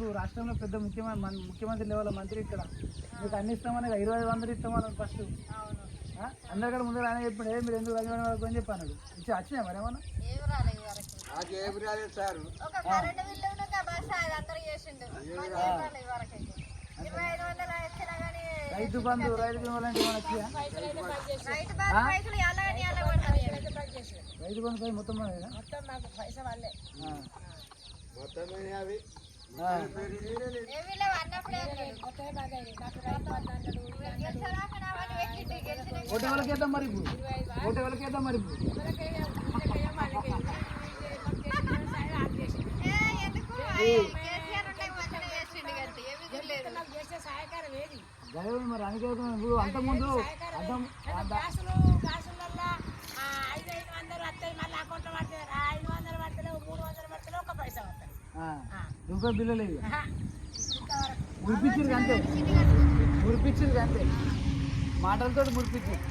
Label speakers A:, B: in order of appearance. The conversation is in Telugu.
A: ఇప్పుడు రాష్ట్రంలో పెద్ద ముఖ్యమంత్రి మన ముఖ్యమంత్రి లెవెల్ మంత్రి ఇక్కడ. మీకు అన్ని ఇస్తామని ఇరవై ఐదు వందలు ఇస్తామని ఫస్ట్.
B: అవును
A: అందరికన్నా ముందు ఆయన చెప్పాడు ఏ మీరు ఎందుకు రాజమండ్రి వరకు అని చెప్పాను ఇచ్చి వచ్చినాయి మరి ఏమన్నా? రైతు బంధు రైతు
B: రైతు బాధ
A: రైతు మొత్తం?
B: మొత్తం
A: ఓటు ఎవరికి వేద్దాం మరి ఇప్పుడు ఓటు ఎవరికి వేద్దాం మరి ఇప్పుడు మరి అందుకే. ఇప్పుడు అంతకుముందు అంత రూపాయి బిల్లులు ఇక
C: ఇంతవరకు
A: మురిపించారు అంతే. మురిపించారు అంతే. మాటలతో మురిపించారు